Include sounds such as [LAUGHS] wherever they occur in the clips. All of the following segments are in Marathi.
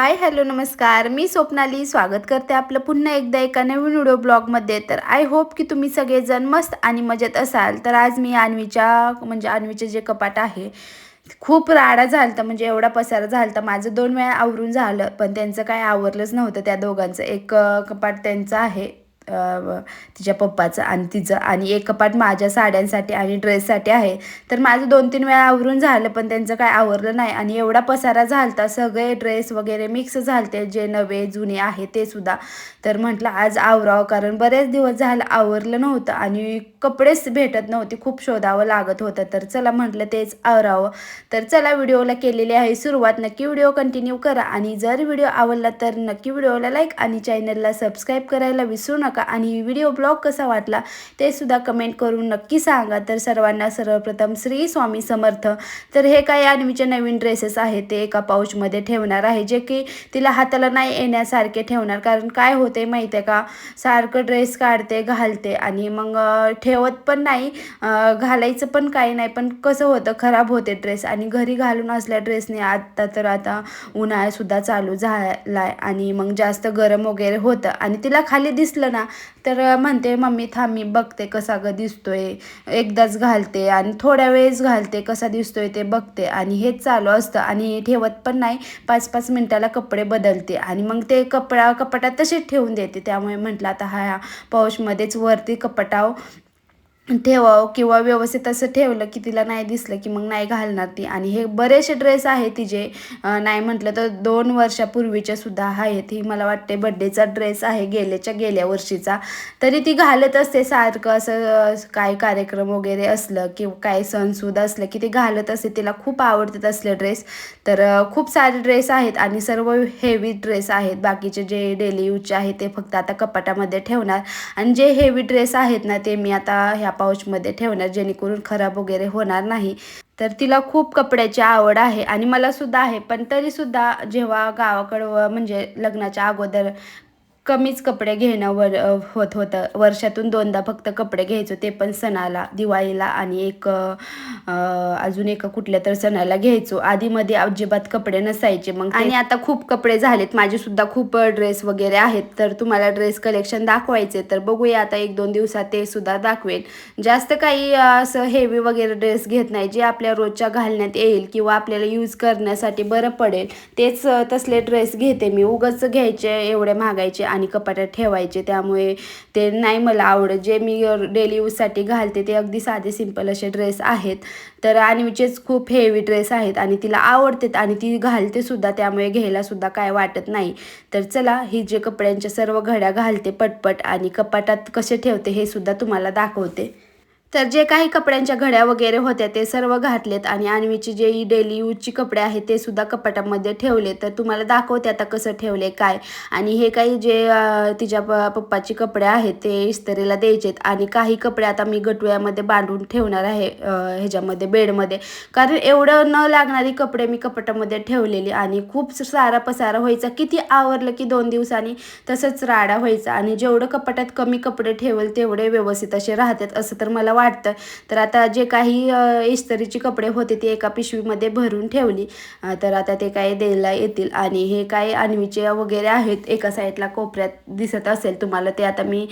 हाय हॅलो नमस्कार. मी स्वप्नाली. स्वागत करते आपलं पुन्हा एकदा एका नवीन व्हिडिओ ब्लॉगमध्ये. तर आय होप की तुम्ही सगळेजण मस्त आणि मजेत असाल. तर आज मी अन्वीच्या म्हणजे अन्वीचे जे कपाट आहे खूप राडा झालता म्हणजे एवढा पसारा झालता. माझं दोन वेळा आवरून झालं पण त्यांचं काय आवरलंच नव्हतं. त्या दोघांचं एक कपाट त्यांचं आहे. तिच्या पप्पाचं आणि तिचं आणि एक कपाट माझ्या साड्यांसाठी आणि ड्रेससाठी आहे. तर माझं दोन तीन वेळा आवरून झालं पण त्यांचं काय आवरलं नाही. आणि एवढा पसारा झालता सगळे ड्रेस वगैरे मिक्स झालते जे नवे जुने आहे ते सुद्धा. तर म्हटलं आज आवरावं कारण बरेच दिवस झालं आवरलं नव्हतं आणि कपडेच भेटत नव्हते खूप शोधावं लागत होतं. तर चला म्हटलं तेच आवरावं. तर चला व्हिडिओला केलेली आहे सुरुवात. नक्की व्हिडिओ कंटिन्यू करा. आणि जर व्हिडिओ आवडला तर नक्की व्हिडिओला लाईक आणि चॅनलला सबस्क्राईब करायला विसरू नका. आणि व्हिडिओ ब्लॉग कसा वाटला ते सुद्धा कमेंट करून नक्की सांगा. तर सर्वांना सर्वप्रथम श्री स्वामी समर्थ. तर हे काही अन्वीचे नवीन ड्रेसेस आहेत ते एका पाऊचमध्ये ठेवणार आहे जे की तिला हाताला नाही येण्यासारखे ठेवणार. कारण काय होते माहिती आहे का? सारखं ड्रेस काढते घालते आणि मग ठेवत पण नाही. घालायचं पण काही नाही. पण कसं होतं खराब होते ड्रेस आणि घरी घालून असल्या ड्रेसने आता तर आता उन्हाळासुद्धा चालू झालाय आणि मग जास्त गरम वगैरे होतं आणि तिला खाली दिसलं ना तर म्हणते मम्मी थांब मी बघते कसा ग दिसतोय. एकदाच घालते आणि थोड्या वेळेस घालते कसा दिसतोय ते बघते. आणि हेच चालू असतं आणि ठेवत पण नाही. पाच पाच मिनटाला कपडे बदलते आणि मग ते कपडा कपाटात तसेच ठेवून देते. त्यामुळे म्हटलं आता हा पाऊचमध्येच वरती कपाटाव ठेवावं किंवा व्यवस्थित असं ठेवलं की तिला नाही दिसलं की मग नाही घालणार ती. आणि हे बरेचसे ड्रेस आहेत तिचे. नाही म्हटलं तर दोन वर्षापूर्वीचे सुद्धा आहेत. ही मला वाटते बड्डेचा ड्रेस आहे गेल्याच्या गेल्या वर्षीचा. तरी ती घालत असते सारखं असं काय कार्यक्रम वगैरे असलं किंवा काय सणसूद असलं की ती घालत असते. तिला खूप आवडतात असले ड्रेस तर खूप सारे ड्रेस आहेत आणि सर्व हेवी ड्रेस आहेत. बाकीचे जे डेली यूजचे आहेत ते फक्त आता कपाटामध्ये ठेवणार. आणि जे हेवी ड्रेस आहेत ना ते मी आता ह्या पाऊचमध्ये ठेवणार जेणेकरून खराब वगैरे होणार नाही. तर तिला खूप कपड्याची आवड आहे आणि मला सुद्धा आहे. पण तरीसुद्धा जेव्हा गावाकडं म्हणजे लग्नाच्या अगोदर कमीच कपडे घेणं वर होत होतं. वर्षातून दोनदा फक्त कपडे घ्यायचो ते पण सणाला दिवाळीला आणि एक अजून एका कुठल्या तर सणाला घ्यायचो. आधीमध्ये अजिबात कपडे नसायचे. मग आणि आता खूप कपडे झालेत. माझे सुद्धा खूप ड्रेस वगैरे आहेत. तर तुम्हाला ड्रेस कलेक्शन दाखवायचे. तर बघूया आता एक दोन दिवसात ते सुद्धा दाखवेल. जास्त काही असं हेवी वगैरे ड्रेस घेत नाही. जे आपल्या रोजच्या घालण्यात येईल किंवा आपल्याला यूज करण्यासाठी बरं पडेल तेच तसले ड्रेस घेते मी. उगाच घ्यायचे एवढे महागायचे आणि आणि कपाटात ठेवायचे. त्यामुळे ते नाही मला आवडत. जे मी डेली यूजसाठी घालते ते अगदी साधे सिंपल असे ड्रेस आहेत. तर आणवीचेच खूप हेवी ड्रेस आहेत आणि तिला आवडतात आणि ती घालते सुद्धा. त्यामुळे घ्यायला सुद्धा काय वाटत नाही. तर चला ही जे कपड्यांच्या सर्व घड्या घालते पटपट आणि कपाटात कसे ठेवते हे सुद्धा तुम्हाला दाखवते. तर जे काही कपड्यांच्या घड्या वगैरे होत्या ते सर्व घातलेत आणि आणवीची जे डेली यूजची कपडे आहेत ते सुद्धा कपाटामध्ये ठेवले तर तुम्हाला दाखवते आता कसं ठेवले काय? आणि हे काही जे तिच्या प पप्पाची कपडे आहेत ते इस्त्रीला द्यायचेत. आणि काही कपडे आता मी गटव्यामध्ये बांधून ठेवणार आहे ह्याच्यामध्ये बेडमध्ये. कारण एवढं न लागणारी कपडे मी कपाटामध्ये ठेवलेली आणि खूप सारा पसारा व्हायचा. किती आवरलं की दोन दिवसांनी तसंच राडा व्हायचा. आणि जेवढं कपाटात कमी कपडे ठेवेल तेवढे व्यवस्थित असे राहतात असं तर मला वाटतं तर आता जे काही इस्त्रीची कपडे होते ते एका पिशवीमध्ये भरून ठेवली. तर आता ते काही द्यायला येतील. आणि हे काही अन्वीचे वगैरे आहेत एका साईडला कोपऱ्यात दिसत असेल तुम्हाला ते आता मी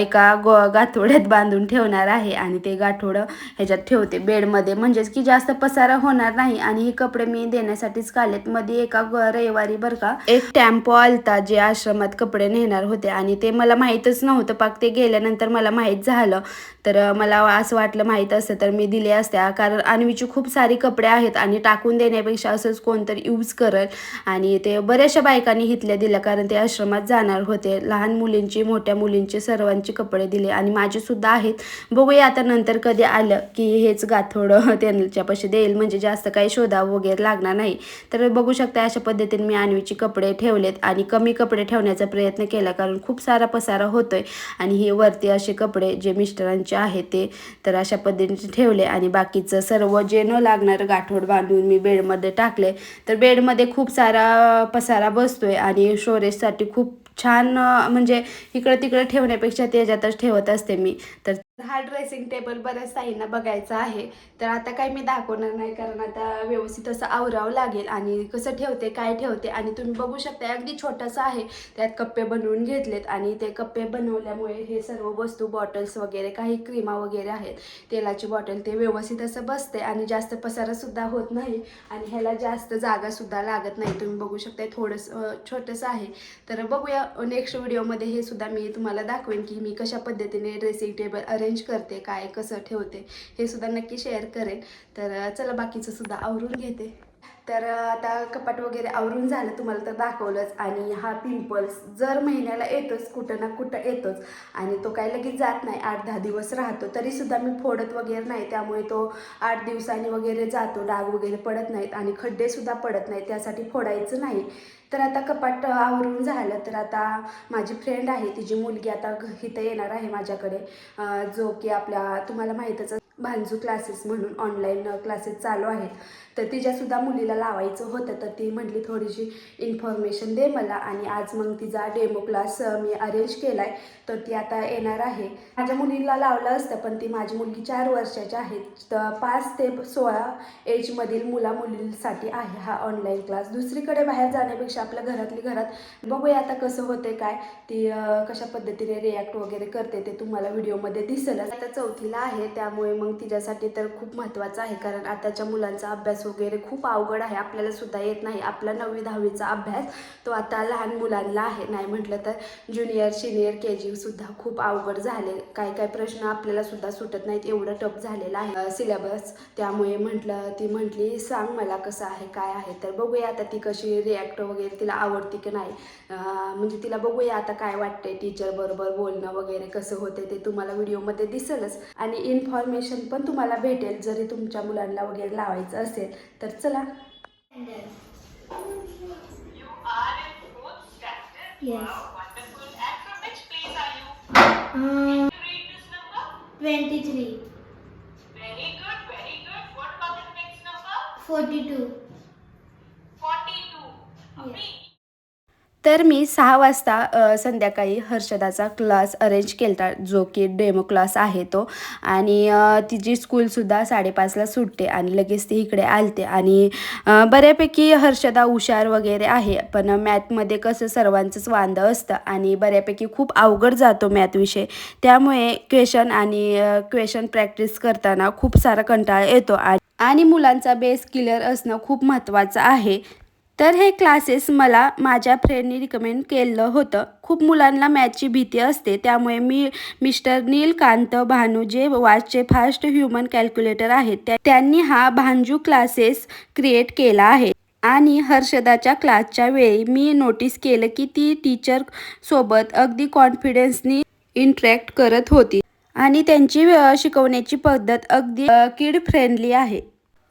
एका गो गाठोड्यात बांधून ठेवणार आहे. आणि ते गाठोडं ह्याच्यात ठेवते बेडमध्ये. म्हणजेच की जास्त पसारा होणार नाही. आणि हे कपडे मी देण्यासाठीच काढलेत. मध्ये एका ग- रविवारी बरं का एक टॅम्पो आलता जे आश्रमात कपडे नेणार होते. आणि ते मला माहीतच नव्हतं. पाक ते गेल्यानंतर मला माहीत झालं. तर मला असं वाटलं माहीत असतं तर मी दिले असत्या. कारण अन्वीची खूप सारी कपडे आहेत आणि टाकून देण्यापेक्षा असंच कोणतरी यूज करल. आणि ते बऱ्याचशा बायकांनी हिथल्या दिल्या कारण ते आश्रमात जाणार होते. लहान मुलींची मोठ्या मुलींची सर्वांची कपडे दिले आणि माझेसुद्धा आहेत. बघूया आता नंतर कधी आलं की हेच गाथोडं [LAUGHS] त्यांच्यापाशी देईल. म्हणजे जास्त काही शोधावं वगैरे लागणार नाही. तर बघू शकता अशा पद्धतीने मी अन्वीची कपडे ठेवलेत आणि कमी कपडे ठेवण्याचा प्रयत्न केला. कारण खूप सारा पसारा होतोय. आणि हे वरती असे कपडे जे मिस्टरांचे आहे ते तर अशा पद्धतीने ठेवले आणि बाकीचं सर्व जे न लागणारं गाठोड बांधून मी बेडमध्ये टाकले. तर बेडमध्ये खूप सारा पसारा बसतोय आणि स्टोरेजसाठी खूप छान म्हणजे इकडं तिकडं ठेवण्यापेक्षा त्याच्यातच ठेवत असते मी. तर हा ड्रेसिंग टेबल बऱ्याच ताईंना बघायचा आहे. तर आता काही मी दाखवणार नाही कारण आता व्यवस्थित असं आवरावं लागेल आणि कसं ठेवते काय ठेवते आणि तुम्ही बघू शकता अगदी छोटंसं आहे. त्यात कप्पे बनवून घेतलेत आणि ते कप्पे बनवल्यामुळे हे सर्व वस्तू बॉटल्स वगैरे काही क्रीमा वगैरे आहेत. तेलाची बॉटल ते व्यवस्थित असं बसते आणि जास्त पसारासुद्धा होत नाही आणि ह्याला जास्त जागासुद्धा लागत नाही. तुम्ही बघू शकता थोडंसं छोटंसं आहे. तर बघूया नेक्स्ट व्हिडिओमध्ये हे सुद्धा मी तुम्हाला दाखवेन की मी कशा पद्धतीने ड्रेसिंग टेबल अरे अरेंज करते काय कसं ठेवते हे सुद्धा नक्की शेअर करेन. तर चला बाकीचं सुद्धा आवरून घेते. तर आता कपाट वगैरे आवरून झालं तुम्हाला तर दाखवलंच. आणि हा पिंपल्स जर महिन्याला येतोच कुठं ना कुठं येतोच. आणि तो काही लगेच जात नाही आठ दहा दिवस राहतो. तरीसुद्धा मी फोडत वगैरे नाही त्यामुळे तो आठ दिवसांनी वगैरे जातो डाग वगैरे पडत नाहीत आणि खड्डेसुद्धा पडत नाहीत त्यासाठी फोडायचं नाही. तर आता कपाट आवरून झालं तर आता माझी फ्रेंड आहे तिची मुलगी आता घ- इथं येणार आहे माझ्याकडे. जो की आपल्या तुम्हाला माहीतच भांजू क्लासेस म्हणून ऑनलाईन क्लासेस चालू आहेत. तर तिच्यासुद्धा मुलीला लावायचं होतं तर ती म्हटली थोडीशी इन्फॉर्मेशन दे मला. आणि आज मग तिचा डेमो क्लास मी अरेंज केला आहे तर ती आता येणार आहे. माझ्या मुलीला लावलं असतं पण ती माझी मुलगी चार वर्षाची आहे. तर पाच ते सोळा एजमधील मुला मुलींसाठी आहे हा ऑनलाईन क्लास दुसरीकडे बाहेर जाण्यापेक्षा आपल्या घरातली घरात बघूया आता कसं होते काय. ती कशा पद्धतीने रिॲक्ट वगैरे करते ते तुम्हाला व्हिडिओमध्ये दिसेलच. आता चौथीला आहे त्यामुळे मग तिच्यासाठी तर खूप महत्त्वाचं आहे. कारण आताच्या मुलांचा अभ्यास वगैरे खूप अवघड आहे. आपल्याला सुद्धा येत नाही. आपला नववी दहावीचा अभ्यास तो आता लहान मुलांना आहे. नाही म्हटलं तर ज्युनियर सिनियर के सुद्धा खूप अवघड झाले. काय काय प्रश्न आपल्याला सुद्धा सुटत नाहीत. एवढं टफ झालेलं आहे. सिलेबस त्यामुळे म्हटलं ती म्हटली सांग मला कसं आहे काय आहे? तर बघूया आता ती कशी रिॲक्ट वगैरे तिला आवडते की नाही. म्हणजे तिला बघूया आता काय वाटते टीचर बरोबर बोलणं वगैरे कसं होते ते तुम्हाला व्हिडिओमध्ये दिसेलच. आणि इन्फॉर्मेशन पण तुम्हाला भेटेल जरी तुमच्या मुलांना वगैरे लावायचं असेल तर चला. You are in fourth standard. Yes. तर मी सहा वाजता संध्याकाळी हर्षदाचा क्लास अरेंज केला जो की डेमो क्लास आहे तो. आणि तिची स्कूलसुद्धा साडेपाचला सुटते आणि लगेच ती इकडे आलते. आणि बऱ्यापैकी हर्षदा हुशार वगैरे आहे पण मॅथमध्ये कसं सर्वांचंच वांदं असतं आणि बऱ्यापैकी खूप अवघड जातो मॅथ विषय. त्यामुळे क्वेशन आणि क्वेशन प्रॅक्टिस करताना खूप सारा कंटाळा येतो. आणि मुलांचा बेस क्लिअर असणं खूप महत्त्वाचं आहे. तर हे क्लासेस मला माझ्या फ्रेंडनी रिकमेंड केलं होतं. खूप मुलांना मॅथची भीती असते. त्यामुळे मी मिस्टर नीलकांत भानू जे वाचचे फास्ट ह्युमन कॅल्क्युलेटर आहेत त्या त्यांनी हा भांजू क्लासेस क्रिएट केला आहे. आणि हर्षदाच्या क्लासच्या वेळी मी नोटीस केलं की ती टीचर सोबत अगदी कॉन्फिडन्सनी इंटरॅक्ट करत होती. आणि त्यांची शिकवण्याची पद्धत अगदी किड फ्रेंडली आहे.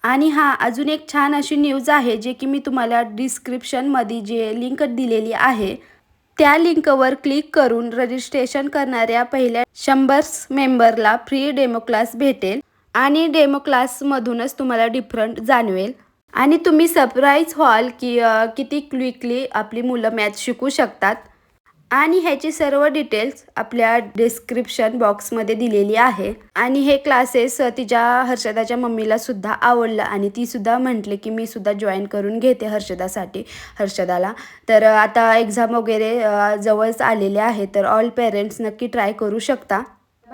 आणि हा अजून एक छान अशी न्यूज आहे जे की मी तुम्हाला डिस्क्रिप्शनमध्ये जे लिंक दिलेली आहे त्या लिंकवर क्लिक करून रजिस्ट्रेशन करणाऱ्या पहिल्या शंभर मेंबरला फ्री डेमो क्लास भेटेल आणि डेमो क्लासमधूनच तुम्हाला डिफरंट जाणवेल. आणि तुम्ही सरप्राईज व्हाल की किती क्विकली आपली मुलं मॅथ शिकू शकतात. आणि ह्याची सर्व डिटेल्स आपल्या डिस्क्रिप्शन बॉक्समध्ये दिलेली आहे. आणि हे क्लासेस तिच्या हर्षदाच्या मम्मीला सुद्धा आवडलं आणि ती सुद्धा म्हटली की मी सुद्धा जॉईन करून घेते हर्षदासाठी हर्षदाला. तर आता एक्झाम वगैरे जवळच आलेले आहे तर ऑल पेरेंट्स नक्की ट्राय करू शकता.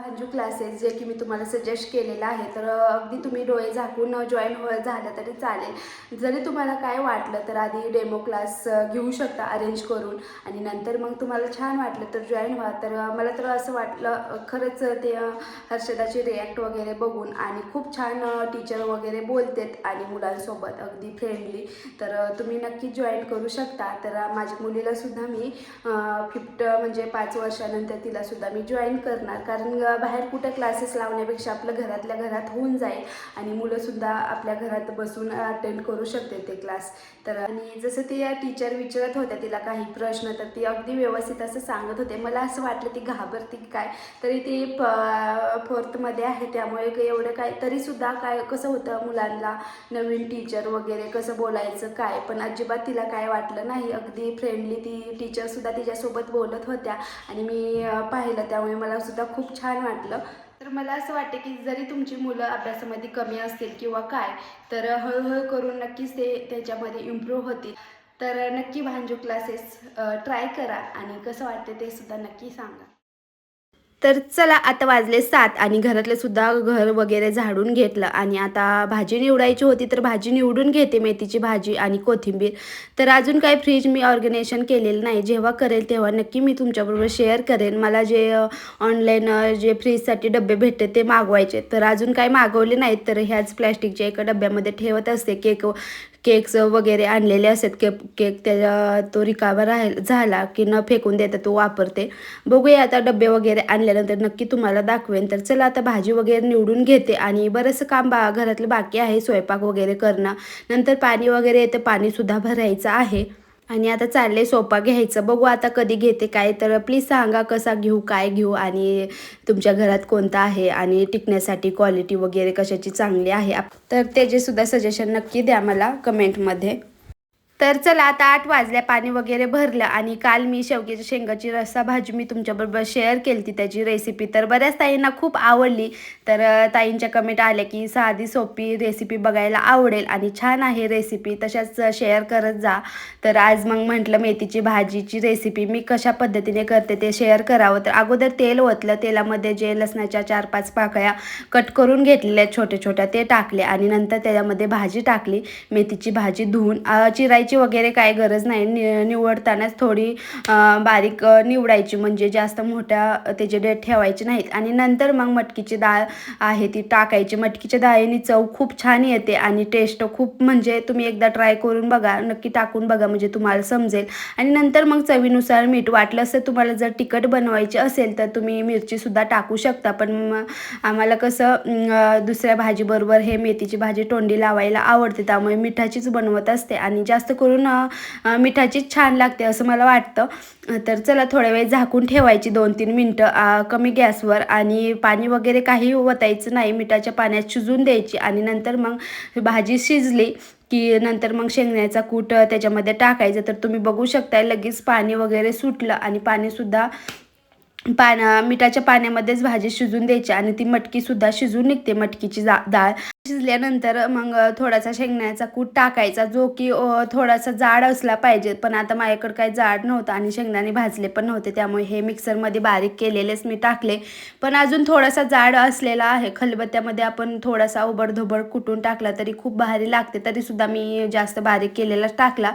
भांजू क्लासेस जे की मी तुम्हाला सजेस्ट केलेलं आहे तर अगदी तुम्ही डोळे झाकून जॉईन हो झालं तरी चालेल. जरी तुम्हाला काय वाटलं तर आधी डेमो क्लास घेऊ शकता अरेंज करून. आणि नंतर मग तुम्हाला छान वाटलं तर जॉईन व्हा. तर मला तर असं वाटलं खरंच ते हर्षदाची रिॲक्ट वगैरे बघून आणि खूप छान टीचर वगैरे बोलतात आणि मुलांसोबत अगदी फ्रेंडली तर तुम्ही नक्की जॉईन करू शकता. तर माझ्या मुलीलासुद्धा मी फिफ्ट म्हणजे पाच वर्षानंतर तिलासुद्धा मी जॉईन करणार. कारण बाहेर कुठं क्लासेस लावण्यापेक्षा आपलं घरातल्या घरात होऊन जाईल आणि मुलंसुद्धा आपल्या घरात बसून अटेंड करू शकते ते क्लास तर आणि जसं ते टीचर विचारत होत्या तिला काही प्रश्न तर ती अगदी व्यवस्थित असं सांगत होते. मला असं वाटलं ती घाबरती की काय? तरी ती फोर्थमध्ये आहे त्यामुळे काही एवढं काय तरीसुद्धा काय कसं होतं मुलांना नवीन टीचर वगैरे कसं बोलायचं काय? पण अजिबात तिला काय वाटलं नाही. अगदी फ्रेंडली ती टीचरसुद्धा तिच्यासोबत बोलत होत्या आणि मी पाहिलं. त्यामुळे मला सुद्धा खूप छान वाटलं. तर मला असं वाटतं की जरी तुमची मुलं अभ्यासामध्ये कमी असतील किंवा काय तर हळूहळू करून नक्कीच ते त्याच्यामध्ये इम्प्रूव्ह होतील. तर नक्की भांजू क्लासेस ट्राय करा आणि कसं वाटतं ते सुद्धा नक्की सांगा. तर चला आता वाजले सात आणि घरातले सुद्धा घर वगैरे झाडून घेतलं. आणि आता भाजी निवडायची होती तर भाजी निवडून घेते मेथीची भाजी आणि कोथिंबीर. तर अजून काय फ्रीज मी ऑर्गनायझेशन केलेलं नाही. जेव्हा करेल तेव्हा नक्की मी तुमच्याबरोबर शेअर करेन. मला जे ऑनलाईन जे फ्रीजसाठी डबे भेटते ते मागवायचे. तर अजून काय मागवले नाहीत तर ह्याच प्लॅस्टिकच्या एका डब्यामध्ये ठेवत असते केक केक्स वगैरे आणलेले असतात. केक केक त्याच्या तो रिकावा राहील झाला की न फेकून देता तो वापरते. बघूया आता डबे वगैरे आणल्यानंतर नक्की तुम्हाला दाखवेन. तर चला आता भाजी वगैरे निवडून घेते आणि बरंचसं काम बा घरातलं बाकी आहे स्वयंपाक वगैरे करणं. नंतर पाणी वगैरे येतं पाणीसुद्धा भरायचं आहे. आणि आता चालले सोपा घ्यायचं. बघू आता कधी घेते काय. तर प्लीज सांगा कसा घेऊ काय घेऊ आणि तुमच्या घरात कोणता आहे आणि टिकण्यासाठी क्वालिटी वगैरे कशाची चांगली आहे. तर त्याचे सुद्धा सजेशन नक्की द्या मला कमेंटमध्ये तर चला आता आठ वाजल्या पाणी वगैरे भरलं आणि काल मी शेवग्याच्या शेंगाची रस्सा भाजी मी तुमच्याबरोबर शेअर केली ती त्याची रेसिपी तर बऱ्याच ताईंना खूप आवडली. तर ताईंच्या कमेंट आल्या की साधी सोपी रेसिपी बघायला आवडेल आणि छान आहे रेसिपी तशाच शेअर करत जा. तर आज मग म्हटलं मेथीची भाजीची रेसिपी मी कशा पद्धतीने करते ते शेअर करावं. तर अगोदर तेल ओतलं तेलामध्ये जे लसणाच्या चार पाच पाकळ्या कट करून घेतलेल्या छोट्या छोट्या ते टाकले आणि नंतर त्याच्यामध्ये भाजी टाकली. मेथीची भाजी धुवून चिरायची चिरायची वगैरे काय गरज नाही. नि निवडतानाच थोडी बारीक निवडायची. म्हणजे जास्त मोठ्या त्याचे डेट ठेवायचे नाहीत. आणि नंतर मग मटकीची डाळ आहे ती टाकायची. मटकीच्या डाळीने चव खूप छान येते आणि टेस्ट खूप म्हणजे तुम्ही एकदा ट्राय करून बघा. नक्की टाकून बघा. म्हणजे तुम्हाला समजेल. आणि नंतर मग चवीनुसार मीठ वाटलं असं तुम्हाला जर तिखट बनवायचे असेल तर तुम्ही मिरचीसुद्धा टाकू शकता. पण मग आम्हाला कसं दुसऱ्या भाजीबरोबर हे मेथीची भाजी तोंडी लावायला आवडते. त्यामुळे मिठाचीच बनवत असते. आणि जास्त करून मिठाची मिठाचीच छान लागते असं मला वाटतं. तर चला थोड्या वेळ झाकून ठेवायची दोन तीन मिनटं कमी गॅसवर आणि पाणी वगैरे काही ओतायचं नाही. मिठाच्या पाण्यात शिजून द्यायची आणि नंतर मग भाजी शिजली की नंतर मग शेंगण्याचा कूट त्याच्यामध्ये टाकायचं. तर तुम्ही बघू शकताय लगेच पाणी वगैरे सुटलं आणि पाणीसुद्धा पाण्या मिठाच्या पाण्यामध्येच भाजी शिजून द्यायची आणि ती मटकीसुद्धा शिजून निघते मटकीची जा डाळ. शिजल्यानंतर मग थोडासा शेंगण्याचा कूट टाकायचा जो की थोडासा जाड असला पाहिजे. पण आता माझ्याकडे काही जाड नव्हतं आणि शेंगदाणे भाजले पण नव्हते त्यामुळे हे मिक्सरमध्ये बारीक केलेलेच मी टाकले. पण अजून थोडासा जाड असलेला आहे. खलबत्त्यामध्ये आपण थोडासा उबडधोबड कुटून टाकला तरी खूप भारी लागते तरीसुद्धा मी जास्त बारीक केलेलाच टाकला.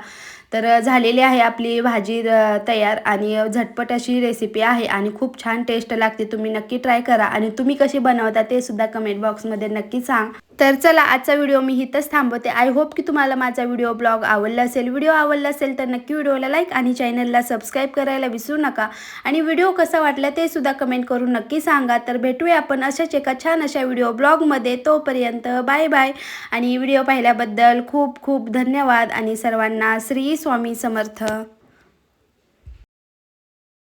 तर झालेली आहे आपली भाजी तयार आणि झटपट अशी रेसिपी आहे आणि खूप छान टेस्ट लागते. तुम्ही नक्की ट्राय करा आणि तुम्ही कशी बनवता ते सुद्धा कमेंट बॉक्समध्ये नक्की सांग. तर चला आजचा व्हिडिओ मी इथंच थांबवते. आय होप की तुम्हाला माझा व्हिडिओ ब्लॉग आवडला असेल. व्हिडिओ आवडला असेल तर नक्की व्हिडिओला लाईक आणि चॅनलला सबस्क्राईब करायला विसरू नका. आणि व्हिडिओ कसा वाटला ते सुद्धा कमेंट करून नक्की सांगा. तर भेटूया आपण अशाच एका छान अशा व्हिडिओ ब्लॉगमध्ये तोपर्यंत बाय बाय आणि व्हिडिओ पाहिल्याबद्दल खूप खूप धन्यवाद आणि सर्वांना श्री श्री स्वामी समर्थ.